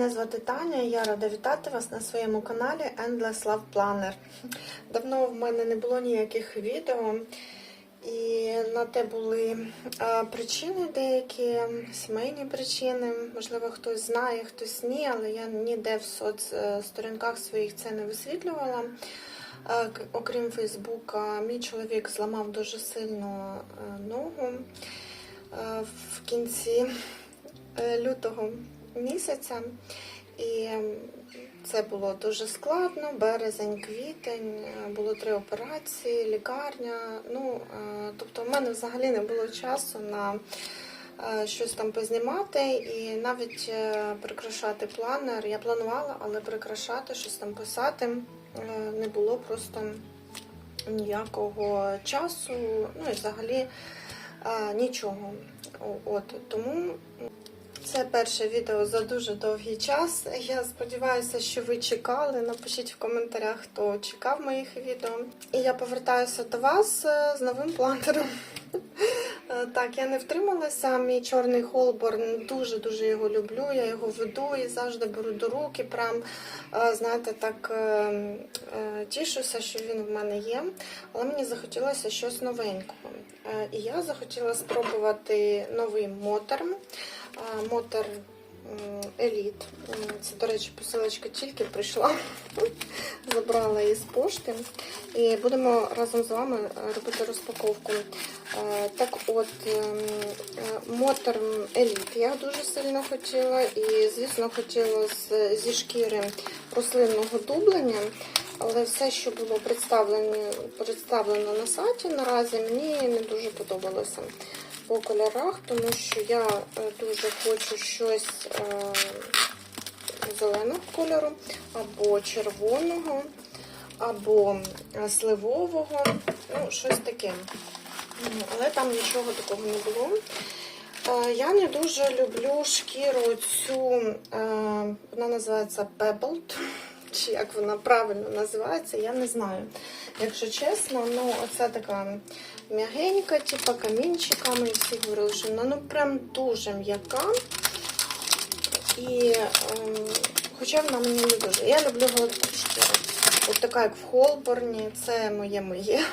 Мене звати Таня. Я рада вітати вас на своєму каналі Endless Love Planner. Давно в мене не було ніяких відео, і на те були причини деякі, сімейні причини. Можливо, хтось знає, хтось ні, але я ніде в соцсторінках своїх це не висвітлювала. Окрім Фейсбука, мій чоловік зламав дуже сильно е, ногу е, в кінці е, лютого місяця. І це було дуже складно. Березень, квітень, е, було три операції, лікарня. Ну, е, тобто, в мене взагалі не було часу на е, щось там познімати і навіть прикрашати планер. Я планувала, але прикрашати, щось там писати не було просто ніякого часу, ну і взагалі нічого. От тому це перше відео за дуже довгий час. Я сподіваюся, що ви чекали. Напишіть в коментарях, хто чекав моїх відео. І я повертаюся до вас е, з новим планером. Е, Так, я не втрималася. Мій чорний холборн дуже-дуже його люблю. Я його веду і завжди беру до руки. Прям, е, знаєте, так тішуся, що він в мене є. Але мені захотілося щось новенького. І я захотіла спробувати новий моторм. Мотор Еліт. Це, до речі, посилочка тільки прийшла. Забрала її з пошти. І будемо разом з вами робити розпаковку. Так от, ем, е, мотор Еліт я дуже сильно хотіла. І, звісно, хотіла зі шкіри рослинного дублення. Але все, що було представлено, представлено на сайті наразі, мені не дуже подобалося по кольорах, тому що я е, дуже хочу щось е, зеленого кольору, або червоного, або е, сливового, ну, щось таке. Але там нічого такого не було. Я не дуже люблю шкіру цю, вона називається Pebbled, чи як вона правильно називається, я не знаю. Якщо чесно, ну оце така м'ягенька, типу камінчиками, і всі говорили, що вона ну прям дуже м'яка. І ем, хоча вона мені не дуже. Я люблю гладку шкіру. От така, як в Холборні, це моє моє.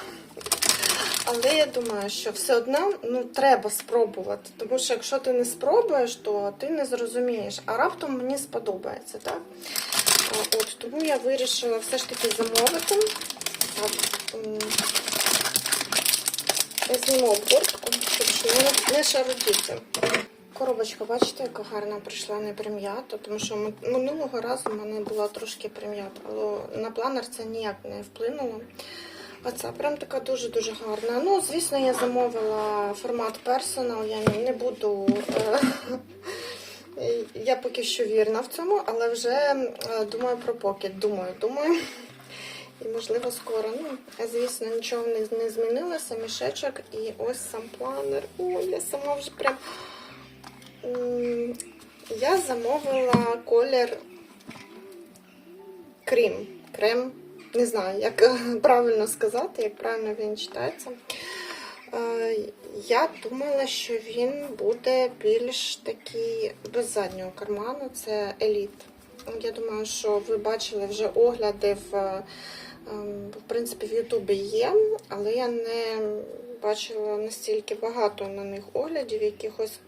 Але я думаю, що все одно ну, треба спробувати. Тому що якщо ти не спробуєш, то ти не зрозумієш. А раптом мені сподобається, так? От, тому я вирішила все ж таки замовити. Зніму обгортку, щоб не, шарудіти. Коробочка, бачите, яка гарна прийшла не прим'ята, тому що минулого разу в мене була трошки прим'ята, але на планер це ніяк не вплинуло. А це прям така дуже-дуже гарна. Ну, звісно, я замовила формат персонал, я не- не буду. е, Я поки що вірна в цьому, але вже е, думаю про покет. Думаю, думаю. І, можливо, скоро. Ну, звісно, нічого не, не змінилося. Мішечок і ось сам планер. Ой, я сама вже прям. Я замовила колір крім. Крем. Не знаю, як е, правильно сказати, як правильно він читається. Е, Я думала, що він буде більш такий без заднього карману. Це еліт. Я думаю, що ви бачили вже огляди в, е, в принципі, в Ютубі є, але я не бачила настільки багато на них оглядів, якихось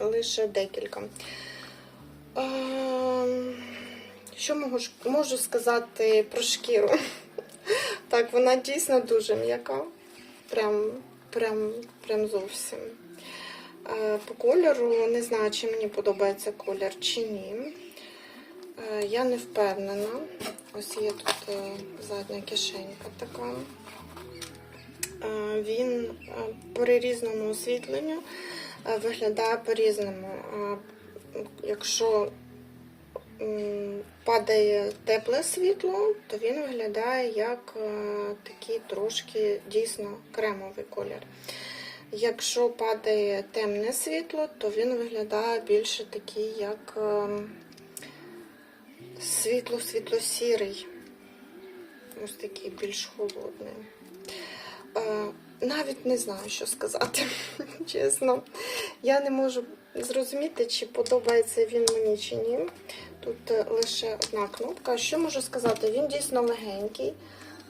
лише декілька. Ем, Що можу, можу сказати про шкіру? Так, вона дійсно дуже м'яка. Прям, прям, прям зовсім. Е, По кольору не знаю, чи мені подобається колір чи ні. Е, Я не впевнена. Ось є тут е, задня кишенька така. Е, Він при різному освітленню виглядає по-різному. Якщо падає тепле світло, то він виглядає як такий трошки дійсно кремовий колір. Якщо падає темне світло, то він виглядає більше такий, як е, світло-світло-сірий. Ось такий більш холодний. Е, Навіть не знаю, що сказати, чесно. Я не можу зрозуміти, чи подобається він мені чи ні. Тут е, лише одна кнопка. Що можу сказати? Він дійсно легенький.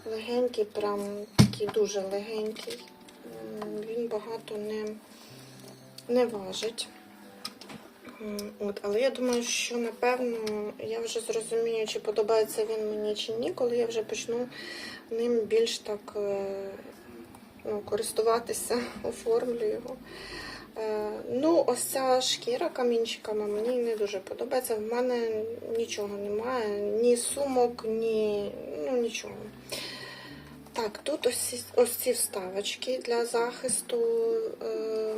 Легенький, прям такий дуже легенький. Він багато не, не важить. От, але я думаю, що напевно я вже зрозумію, чи подобається він мені чи ні, коли я вже почну ним більш так е, ну, користуватися, оформлю його. Е, Ну, ось ця шкіра камінчиками мені не дуже подобається. В мене нічого немає, ні сумок, ні ну, нічого. Так, тут ось, ось ці вставочки для захисту е,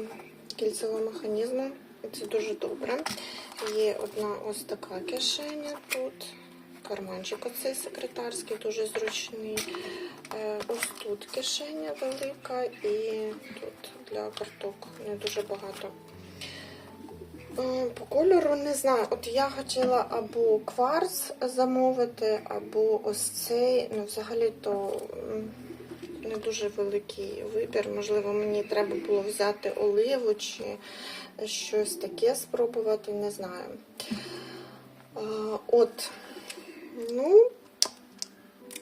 кільцевого механізму. Це дуже добре. Є одна ось така кишеня тут. Карманчик оцей секретарський, дуже зручний. Е, Ось тут кишеня велика і тут для карток не дуже багато. Е, По кольору не знаю. От я хотіла або кварц замовити, або ось цей. Ну, взагалі-то м, не дуже великий вибір. Можливо, мені треба було взяти оливу чи щось таке спробувати, не знаю. От, ну,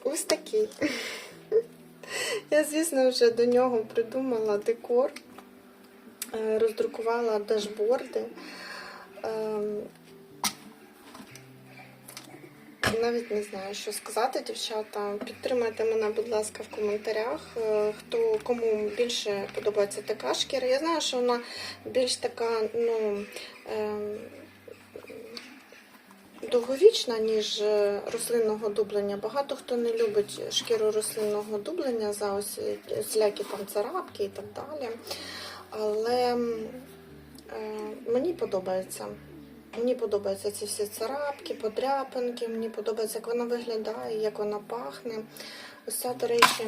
ось такий. Я, звісно, вже до нього придумала декор, е, роздрукувала дашборди. Навіть не знаю, що сказати, дівчата. Підтримайте мене, будь ласка, в коментарях. е, Хто кому більше подобається така шкіра. Я знаю, що вона більш така, ну. ем, довговічна, ніж е, рослинного дублення. Багато хто не любить шкіру рослинного дублення за ось е, всілякі там царапки і так далі. Але е, мені подобається. Мені подобаються ці всі царапки, подряпинки, мені подобається, як вона виглядає, як вона пахне. Ось ця, до речі,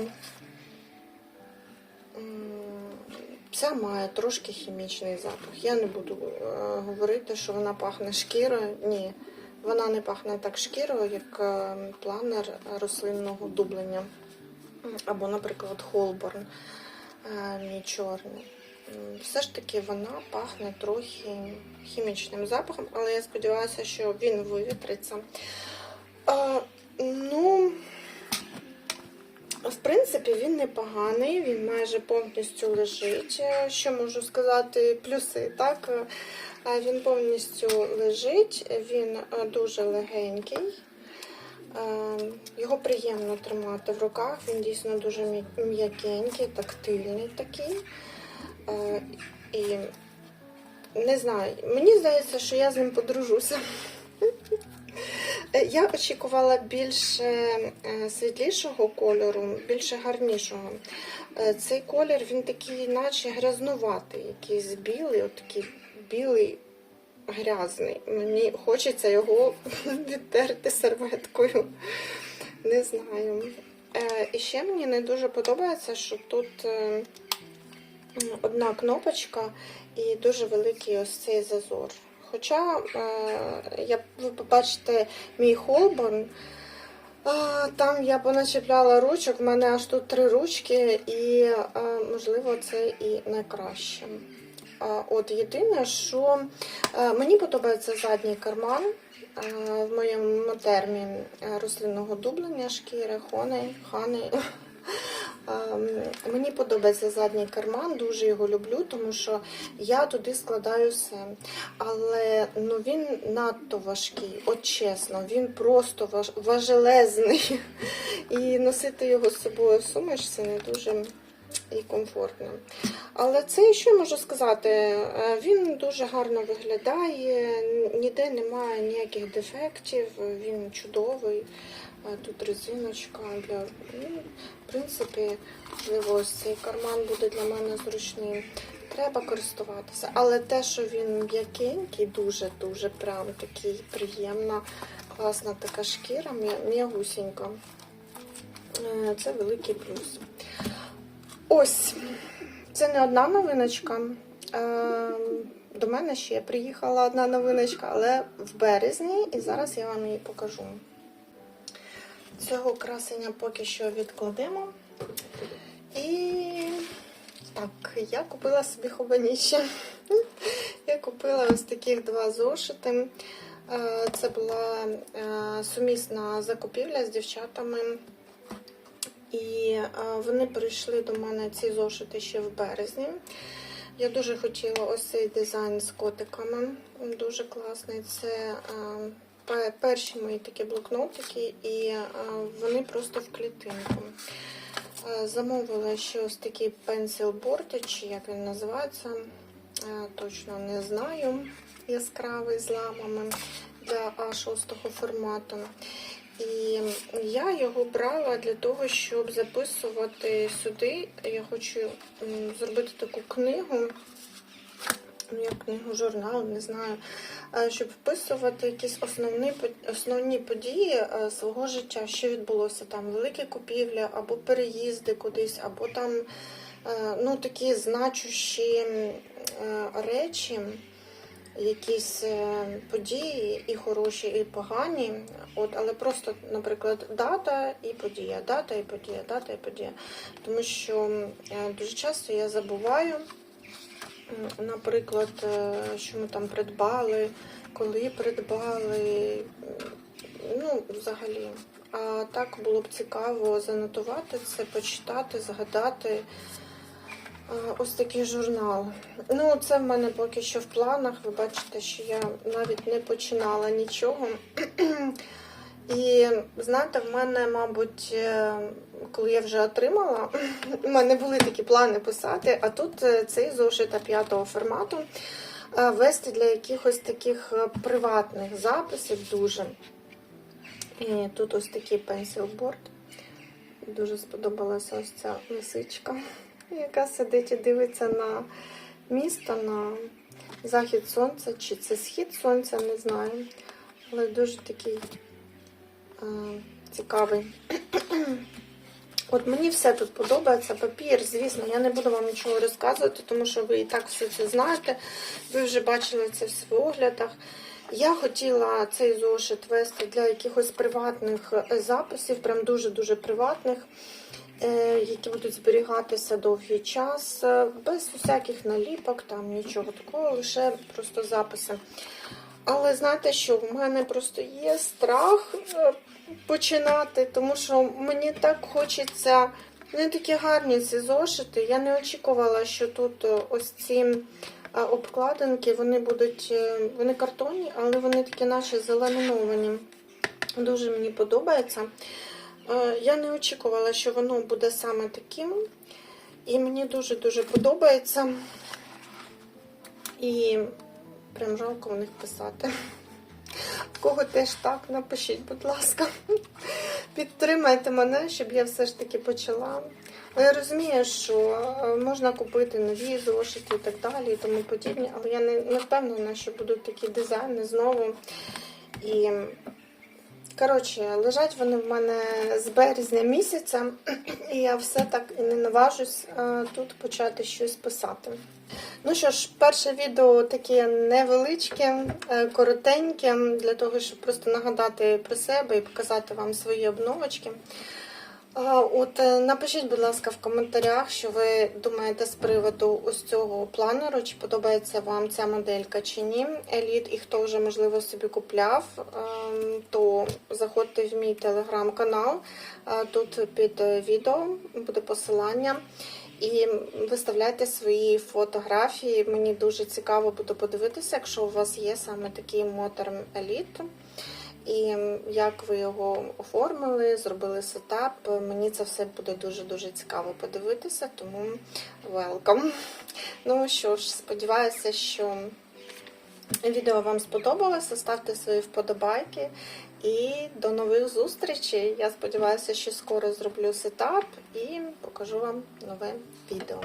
ця має трошки хімічний запах. Я не буду е, говорити, що вона пахне шкірою. Ні, вона не пахне так шкірою, як е, планер рослинного дублення. Або, наприклад, Холборн е, мій чорний. Все ж таки вона пахне трохи хімічним запахом, але я сподіваюся, що він вивітриться. Е, ну, в принципі, він непоганий, він майже повністю лежить. Е, Що можу сказати? Плюси, так? Е, Він повністю лежить, він е, дуже легенький. Його приємно тримати в руках, він дійсно дуже м'якенький, тактильний такий. Е, І не знаю, мені здається, що я з ним подружуся. Е, Я очікувала більше е, світлішого кольору, більше гарнішого. Цей колір він такий, наче грязнуватий, якийсь білий, такий білий, грязний. Мені хочеться його відтерти серветкою. Не знаю. І ще мені не дуже подобається, що тут одна кнопочка і дуже великий ось цей зазор. Хоча, е, я, ви побачите мій холборн, Там я поначепляла ручок, в мене аж тут три ручки, і е, можливо це і найкраще. От єдине, що е, мені подобається задній карман в моєму термі рослинного дублення шкіри, хони, хани. Ем, Мені подобається задній карман, дуже його люблю, тому що я туди складаю все. Але ну, він надто важкий, от чесно, він просто важ, важелезний. І носити його з собою в сумочці не дуже і комфортно. Але це що можу сказати? Е, Він дуже гарно виглядає, ніде немає ніяких дефектів, він чудовий. Е, Тут резиночка для, в принципі, можливо, цей карман буде для мене зручним. Треба користуватися. Але те, що він м'якенький, дуже-дуже прям такий приємна, класна така шкіра, м'я- м'ягусінька. Е, Це великий плюс. Ось, це не одна новиночка. Е, До мене ще приїхала одна новиночка, але в березні, і зараз я вам її покажу. Цього красення поки що відкладемо. І Так, я купила собі хованіще. Я купила ось таких два зошити. Е, Це була е, сумісна закупівля з дівчатами. І е, вони прийшли до мене ці зошити ще в березні. Я дуже хотіла ось цей дизайн з котиками. Дуже класний. Це перші мої такі блокнотики, і е, вони просто в клітинку. Е, Замовила ще ось такий board, чи як він називається, е, точно не знаю. Яскравий з ламами для А6 формату. І я його брала для того, щоб записувати сюди. Я хочу зробити таку книгу, ну як книгу, журнал, не знаю, е, щоб вписувати якісь основні, основні події е, свого життя, що відбулося там, великі купівлі, або переїзди кудись, або там е, ну, такі значущі речі якісь події, і хороші, і погані. От, але просто, наприклад, дата і подія, дата і подія, дата і подія. Тому що дуже часто я забуваю, наприклад, е, що ми там придбали, коли придбали. Ну, взагалі. А так було б цікаво занотувати це, почитати, згадати. Ось такий журнал. Ну, це в мене поки що в планах. Ви бачите, що я навіть не починала нічого. І знаєте, в мене, мабуть, е, коли я вже отримала, у мене були такі плани писати, а тут е, цей зошит п'ятого формату е, вести для якихось таких е, приватних записів дуже. І тут ось такий пенсілборд. Дуже сподобалася ось ця лисичка яка сидить і дивиться на місто, на захід сонця, чи це схід сонця, не знаю. Але дуже такий е, цікавий. От мені все тут подобається. Папір, звісно, я не буду вам нічого розказувати, тому що ви і так все це знаєте. Ви вже бачили це в оглядах. Я хотіла цей зошит вести для якихось приватних е, записів, прям дуже-дуже приватних. Е, які будуть зберігатися довгий час, е, без усяких наліпок, там нічого такого, лише просто записи. Але знаєте що, в мене просто є страх починати, тому що мені так хочеться. Вони такі гарні ці зошити. Я не очікувала, що тут ось ці обкладинки, вони будуть, вони картонні, але вони такі наші зеленовані. Дуже мені подобається. Е, Я не очікувала, що воно буде саме таким. І мені дуже-дуже подобається. І прям жалко в них писати. Кого теж так, напишіть, будь ласка. Підтримайте мене, щоб я все ж таки почала. Я розумію, що е, можна купити нові зошити і так далі, і тому подібне, але я не, не впевнена, що будуть такі дизайни знову. І Коротше, лежать вони в мене з березня місяця, і я все так і не наважусь тут почати щось писати. Ну що ж, перше відео таке невеличке, е, коротеньке, для того, щоб просто нагадати про себе і показати вам свої обновочки. От е, напишіть, будь ласка, в коментарях, що ви думаєте з приводу ось цього планеру, чи подобається вам ця моделька чи ні. Еліт, і хто вже, можливо, собі купляв, ем, то заходьте в мій телеграм-канал. Е, Тут під відео буде посилання. І виставляйте свої фотографії. Мені дуже цікаво буде подивитися, якщо у вас є саме такий мотор еліт. І як ви його оформили, зробили сетап. Мені це все буде дуже-дуже цікаво подивитися, тому welcome. Ну що ж, сподіваюся, що відео вам сподобалося. Ставте свої вподобайки. І до нових зустрічей. Я сподіваюся, що скоро зроблю сетап і покажу вам нове відео.